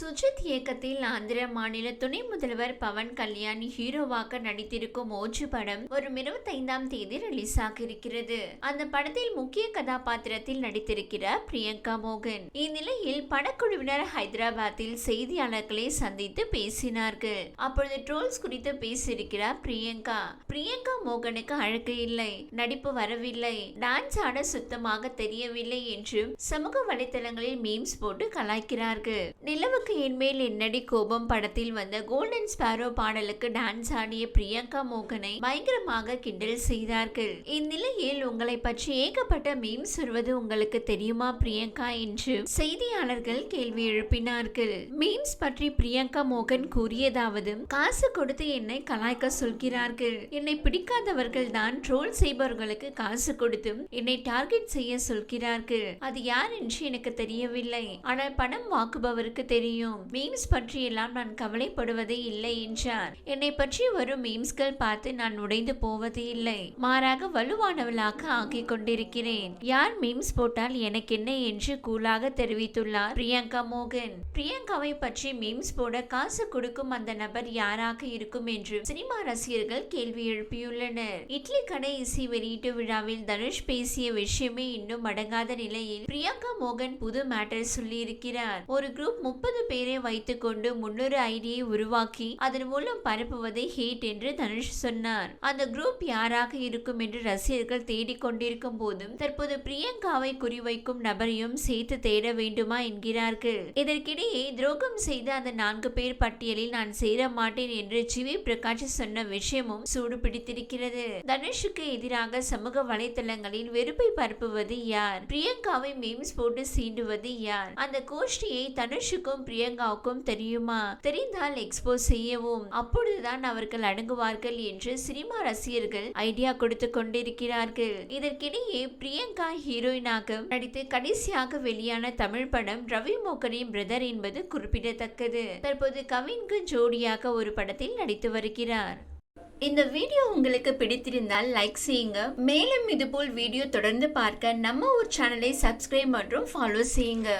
சுஜித் இயக்கத்தில் ஆந்திர மாநில துணை முதல்வர் பவன் கல்யாண் ஹீரோவாக நடித்திருக்கும் ஓஜு படம் வரும் இருபத்தைந்தாம் தேதி ரிலீஸ் ஆகியிருக்கிறது. அந்த படத்தில் முக்கிய கதாபாத்திரத்தில் நடித்திருக்கிறார் பிரியங்கா மோகன். இந்நிலையில் படக்குழுவினர் ஹைதராபாத்தில் செய்தியாளர்களை சந்தித்து பேசினார்கள். அப்பொழுது ட்ரோல்ஸ் குறித்து பேசியிருக்கிறார் பிரியங்கா. பிரியங்கா மோகனுக்கு அழகு இல்லை நடிப்பு வரவில்லை டான்ஸ் ஆட சுத்தமாக தெரியவில்லை என்றும் சமூக வலைதளங்களில் மீம்ஸ் போட்டு கலாய்க்கிறார்கள். நிலவுக்கு என்மேல் என்னடி கோபம்? படத்தில் வந்த கோல்டன் ஸ்பாரோ பாடலுக்கு டான்ஸ் ஆடிய பிரியங்கா மோகனை பயங்கரமாக கிண்டல் செய்தார்கள். இந்நிலையில் உங்களை பற்றி ஏகப்பட்ட மீம்ஸ் வருவது உங்களுக்கு தெரியுமா பிரியங்கா? என்று செய்தியாளர்கள் கேள்வி எழுப்பினார்கள். மீம்ஸ் பற்றி பிரியங்கா மோகன் கூறியதாவது காசு கொடுத்து என்னை கலாய்க்க சொல்கிறார்கள். என்னை பிடிக்காதவர்கள் தான் ட்ரோல் செய்பவர்களுக்கு காசு கொடுத்தும் என்னை டார்கெட் செய்ய சொல்கிறார்கள். அது யார் என்று எனக்கு தெரியவில்லை. ஆனால் பணம் வாக்குபவருக்கு தெரியும். மீம்ஸ் பற்றி எல்லாம் நான் கவலைப்படுவதே இல்லை என்றார். என்னை பற்றி வரும் மீம்ஸ்கள் பார்த்து நான் உடைந்து போவது இல்லை. மாறாக வலுவானவளாக ஆக்கிக் கொண்டிருக்கிறேன். யார் மீம்ஸ் போட்டால் எனக்கு என்ன என்று கூலாக தெரிவித்துள்ளார் பிரியங்கா மோகன். பிரியங்காவை பற்றி மீம்ஸ் போட காசு கொடுக்கும் அந்த நபர் யாராக இருக்கும் என்று சினிமா ரசிகர்கள் கேள்வி எழுப்பியுள்ளனர். இட்லி கடை இசை வெளியீட்டு விழாவில் தனுஷ் பேசிய விஷயமே இன்னும் அடங்காத நிலையில் பிரியங்கா மோகன் புது மேட்டர் சொல்லியிருக்கிறார். ஒரு குரூப் முப்பது பேரை வைத்துக்கொண்டு முன்னூறு ஐடியை உருவாக்கி அதன் மூலம் பரப்புவதை ஹேட் என்று தனுஷ் சொன்னார். அந்த குரூப் யாராக இருக்கும் என்று ரசிகர்கள் தேடிக் கொண்டிருக்கும் போதும் தற்போது பிரியங்காவை குறிவைக்கும் நபரையும் சேர்த்து தேட வேண்டுமா என்கிறார்கள். இதற்கிடையே துரோகம் செய்த அந்த நான்கு பேர் பட்டியலில் நான் சேர மாட்டேன் என்று ஜிவி பிரகாஷ் சொன்ன விஷயமும் சூடு பிடித்திருக்கிறது. தனுஷுக்கு எதிராக சமூக வலைதளங்களில் வெறுப்பை பரப்புவது யார்? பிரியங்காவை மீம்ஸ் போட்டு சீண்டுவது யார்? அந்த கோஷ்டியை தனுஷுக்கும் பிரியங்காவுக்கும் தெரியுமா? தெரிந்தால் எக்ஸ்போஸ் செய்யவும். அப்பொழுதுதான் அவர்கள் அடங்குவார்கள் என்று சினிமா ரசிகர்கள் ஐடியா கொடுத்து கொண்டிருக்கிறார்கள். இதற்கிடையே பிரியங்கா ஹீரோயினாக நடித்து கடைசியாக வெளியான தமிழ் படம் ரவி மோகனின் பிரதர் என்பது குறிப்பிடத்தக்கது. தற்போது கவின்கு ஜோடியாக ஒரு படத்தில் நடித்து வருகிறார். இந்த வீடியோ உங்களுக்கு பிடித்திருந்தால் லைக் செய்யுங்க. மேலும் இதுபோல் வீடியோ தொடர்ந்து பார்க்க நம்ம ஒரு சேனலை சப்ஸ்கிரைப் மற்றும் ஃபாலோ செய்யுங்க.